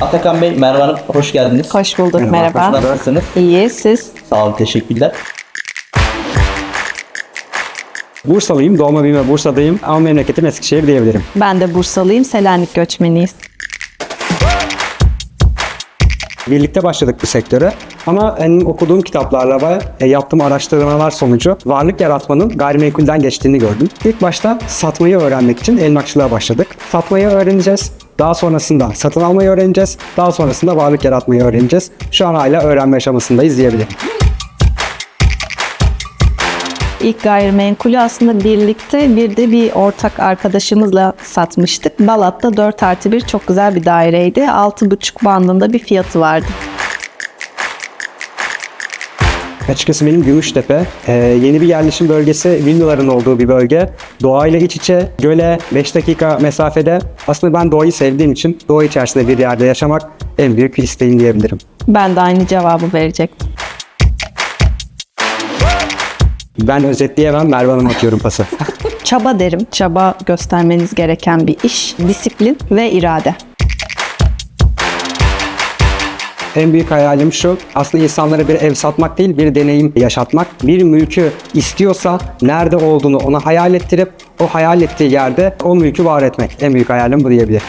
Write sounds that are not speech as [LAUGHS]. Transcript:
Atakan Bey, Merve Hanım hoş geldiniz. Hoş bulduk. Merhaba. Nasılsınız? İyi, siz? Sağ olun, teşekkürler. Bursalıyım, doğma büyüme Bursa'dayım ama memleketim Eskişehir diyebilirim. Ben de Bursalıyım. Selanik göçmeniyiz. Birlikte başladık bu sektöre ama en okuduğum kitaplarla ve e, yaptığım araştırmalar sonucu varlık yaratmanın gayrimenkulden geçtiğini gördüm. İlk başta satmayı öğrenmek için emlakçılığa başladık. Satmayı öğreneceğiz. Daha sonrasında satın almayı öğreneceğiz. Daha sonrasında varlık yaratmayı öğreneceğiz. Şu an hala öğrenme aşamasındayız diyebilirim. İlk gayrimenkulü aslında birlikte bir de bir ortak arkadaşımızla satmıştık. Balat'ta 4 artı 1 çok güzel bir daireydi. 6,5 bandında bir fiyatı vardı. Açıkçası benim Gümüştepe e, yeni bir yerleşim bölgesi, villaların olduğu bir bölge. Doğayla iç içe, göle 5 dakika mesafede. Aslında ben doğayı sevdiğim için doğa içerisinde bir yerde yaşamak en büyük isteğim diyebilirim. Ben de aynı cevabı verecektim. Ben özetleyemem, Merve Hanım atıyorum pası. [LAUGHS] Çaba derim. Çaba göstermeniz gereken bir iş. Disiplin ve irade. En büyük hayalim şu, aslında insanlara bir ev satmak değil, bir deneyim yaşatmak. Bir mülkü istiyorsa nerede olduğunu ona hayal ettirip o hayal ettiği yerde o mülkü var etmek. En büyük hayalim bu diyebilirim.